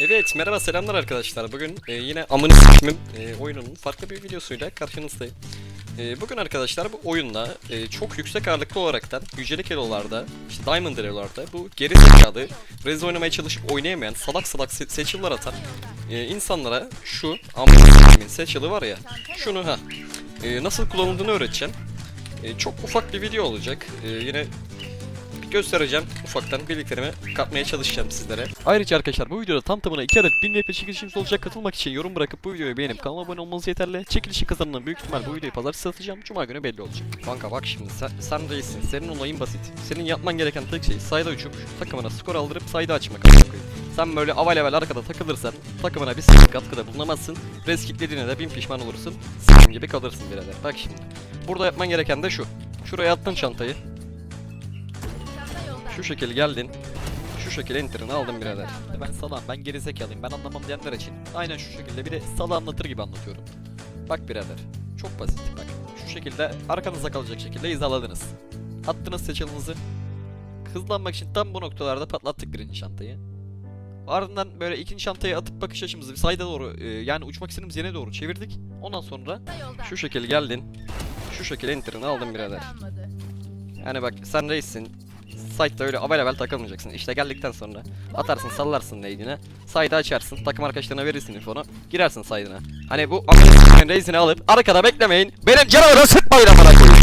Evet merhaba selamlar arkadaşlar. Bugün e, yine Amını Sikim'in e, oyununun farklı bir videosuyla karşınızdayım. E, bugün arkadaşlar bu oyunda e, çok yüksek ağırlıklı olaraktan yücelik elolarda, işte Diamond elolarda bu geri zekalı, Rez oynamaya çalışıp oynayamayan salak salak se- seçiler atan e, insanlara şu Amını seçili var ya, şunu ha e, nasıl kullanıldığını öğreteceğim. E, çok ufak bir video olacak. E, yine göstereceğim. Ufaktan birliklerime katmaya çalışacağım sizlere. Ayrıca arkadaşlar bu videoda tam tamına 2 adet 1000 VP çekilişimiz olacak. Katılmak için yorum bırakıp bu videoyu beğenip kanala abone olmanız yeterli. Çekilişin kazanan büyük ihtimal bu videoyu pazartesi satacağım. Cuma günü belli olacak. Kanka bak şimdi sen, sen reisin. Senin olayın basit. Senin yapman gereken tek şey sayda uçup takımına skor aldırıp sayda açmak. Sen böyle aval aval arkada takılırsan takımına bir sıkıntı katkıda bulunamazsın. Res kicklediğine de bin pişman olursun. Senin gibi kalırsın birader. Bak şimdi. Burada yapman gereken de şu. Şuraya attın çantayı. Şu şekil geldin. Şu şekil enter'ını aldın birader. Ben salam, ben gerizekalıyım, ben anlamam diyenler için aynen şu şekilde bir de salı anlatır gibi anlatıyorum. Bak birader, çok basit bak. Şu şekilde arkanıza kalacak şekilde hizaladınız. Attınız seçilinizi. Hızlanmak için tam bu noktalarda patlattık birinci şantayı. Ardından böyle ikinci şantayı atıp bakış açımızı bir sayda doğru e, yani uçmak istediğimiz yere doğru çevirdik. Ondan sonra şu şekil geldin. Şu şekil enter'ını aldın birader. Yani bak sen reissin. Site'da öyle avel avel takılmayacaksın. İşte geldikten sonra atarsın sallarsın lane'ine. Side'ı açarsın. Takım arkadaşlarına verirsin infonu. Girersin side'ına. Hani bu amına reisini alıp arkada beklemeyin. Benim canımı sıkmayın amına koyayım.